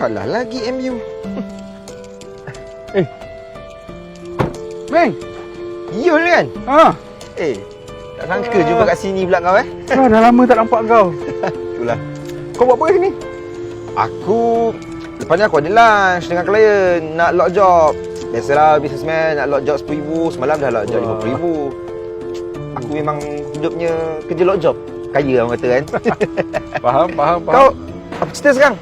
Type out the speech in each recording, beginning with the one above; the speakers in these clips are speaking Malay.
Kalah lagi MU. Meng. Yul kan? Ha. Eh, tak sangka jumpa kat sini pula kau eh. Ah, dah lama tak nampak kau. Itulah. Kau buat apa kat sini? Aku lepas ni aku ada lunch dengan klien nak lock job. Biasalah businessman nak lock job RM10,000, semalam dah lock job Wah. RM50,000. Aku memang hidupnya kerja lock job. Kaya orang kata kan. Faham, faham, faham. Kau apa cerita sekarang?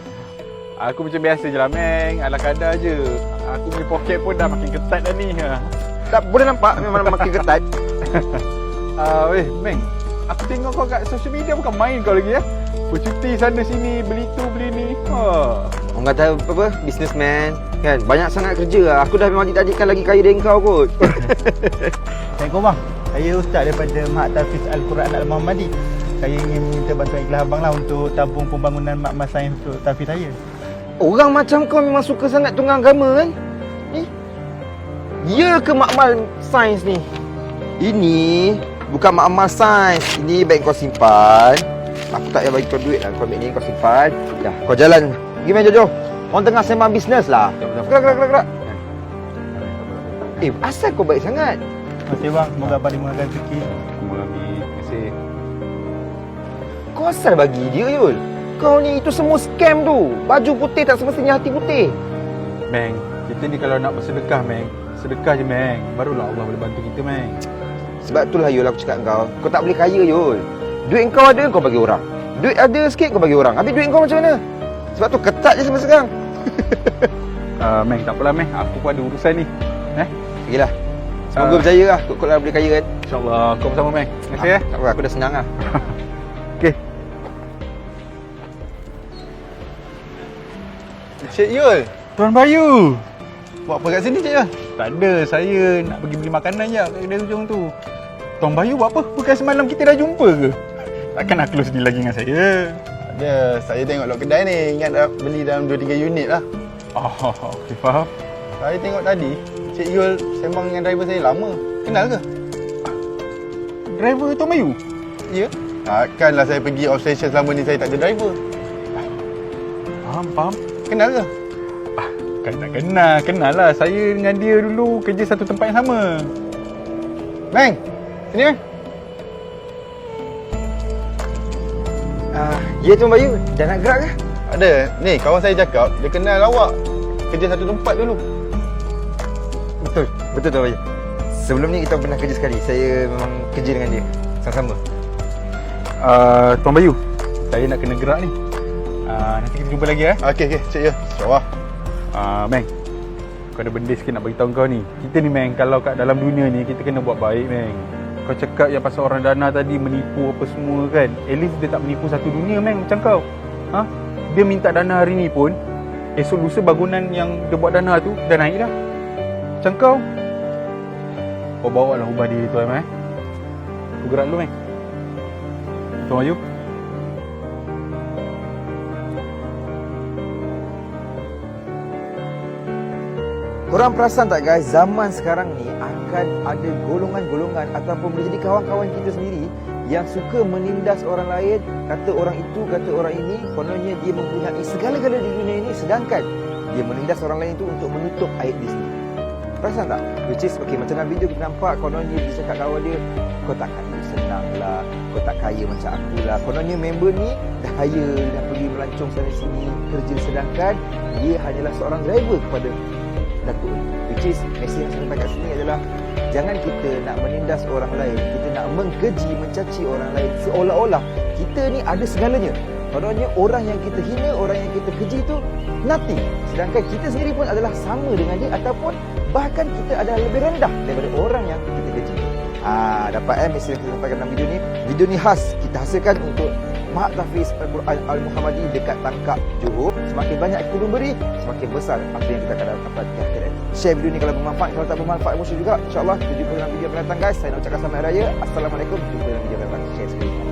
Aku macam biasa je lah, Meng. Ala kadar je. Aku punya poket pun dah makin ketat dah ni. Ha. Tak boleh nampak memang makin ketat. Ah, weh, Meng. Aku tengok kau kat social media bukan main kau lagi ya. Bercuti sana sini, beli tu, beli ni. Ha. Orang kata apa, apa businessman kan banyak sangat kerja lah. Aku dah memang tidak lagi kaya dari kau kot. Assalamualaikum bang. Saya Ustaz daripada Mahat Tafiz Al-Quran Al-Muhammadi. Saya ingin minta bantuan ikhlas abang lah untuk tabung pembangunan makmal sains untuk Tafiz saya. Orang macam kau memang suka sangat tunggang agama kan? Ni. Ya ke makmal sains ni? Ini bukan makmal sains. Ini baik kau simpan. Aku tak payah bagi kau duit lah. Kau ambil ni kau simpan. Dah, kau jalan. Pergi main Jojo. Orang tengah sembang bisnes lah. Gerak, gerak, gerak, gerak. Eh, asal kau baik sangat? Terima kasih bang. Semoga abang dimulakan rezeki. Terima kasih. Kau asal bagi dia, Yul? Kau ni itu semua scam tu. Baju putih tak semestinya hati putih. Meng, kita ni kalau nak bersedekah, Meng. Sedekah je, Meng. Barulah Allah boleh bantu kita, Meng. Sebab itulah Yul aku cakap kau. Kau tak boleh kaya Yul. Duit kau ada kau bagi orang. Duit ada sikit kau bagi orang. Habis duit kau macam mana? Sebab tu ketat je sampai sekarang. Uh, Meng, tak apalah, Meng. Aku pun ada urusan ni. Pergilah. Semoga Ah. berjaya lah. Kau lah boleh kaya kan. InsyaAllah. Kau bersama, Meng. Terima kasih, eh. Tak apa, aku dah senang lah. Cik Yul, Tuan Bayu. buat apa kat sini Cik Yul? Tak ada. Saya nak pergi beli makanan je kat kedai hujung tu. Tuan Bayu buat apa? Bukan semalam kita dah jumpa ke? Takkan nak close deal lagi dengan saya? Ada, saya tengok lot kedai ni. Ingat dah beli dalam 2-3 unit lah. Oh, okay, faham. Saya tengok tadi, Cik Yul sembang dengan driver saya lama. Kenal ke? Driver Tuan Bayu? Ya. Takkanlah saya pergi off station selama ni saya tak ada driver. Faham, faham. Kenal ke? Kan tak kenal. Kenal lah. Saya dengan dia dulu kerja satu tempat yang sama. Meng, sini Meng. Ah, ya Tuan Bayu. Dah nak gerak ke? Ada. Ni, kawan saya cakap, dia kenal awak. Kerja satu tempat dulu. Betul. Betul Tuan Bayu. Sebelum ni kita pernah kerja sekali. Saya memang kerja dengan dia. Sama-sama. Uh, Tuan Bayu, saya nak kena gerak ni. Uh, nanti kita jumpa lagi eh. Okey, okey. Cik Yul. InsyaAllah. Uh, Meng, kau ada benda sikit nak beritahu kau ni. Kita ni Meng, kalau kat dalam dunia ni, kita kena buat baik Meng. Kau cakap yang pasal orang dana tadi menipu apa semua kan. At least dia tak menipu satu dunia Meng macam kau. Ha? Dia minta dana hari ni pun, esok lusa bangunan yang dia buat dana tu dah naik dah. Macam kau. Kau bawa lah ubah diri tu eh. Kau gerak dulu Meng. Tuan Korang perasan tak guys, zaman sekarang ni akan ada golongan-golongan ataupun boleh jadi kawan-kawan kita sendiri yang suka menindas orang lain, kata orang itu, kata orang ini, kononnya dia mempunyai segala-gala di dunia ini sedangkan dia menindas orang lain itu untuk menutup aib dia sendiri. Perasan tak? Which is, okay, macam dalam video kita nampak kononnya dia cakap kawan dia, kau tak kaya senang lah, kau tak kaya macam aku lah. Kononnya member ni dah kaya, dah pergi melancong sana sini, kerja sedangkan dia hanyalah seorang driver kepada Ni. Which is, mesej yang saya sampaikan kat sini adalah Jangan kita nak menindas orang lain. Kita nak mengkeji, mencaci orang lain. Seolah-olah kita ni ada segalanya. Kononnya orang yang kita hina, orang yang kita keji tu Nothing. Sedangkan kita sendiri pun adalah sama dengan dia Ataupun bahkan kita adalah lebih rendah Daripada orang yang kita keji. Ah, dapat eh mesej yang kita sampaikan dalam video ni. Video ni khas Kita hasilkan untuk Mahat Tafiz Al-Quran Al-Muhammadi dekat Tangkap Johor. Semakin banyak kita memberi, semakin besar apa yang kita akan dapat di akhirat. Share video ni kalau bermanfaat, kalau tak bermanfaat, emosi juga. InsyaAllah, kita jumpa dalam video akan datang guys. Saya nak ucapkan selamat raya. Assalamualaikum. Jumpa dalam video akan datang.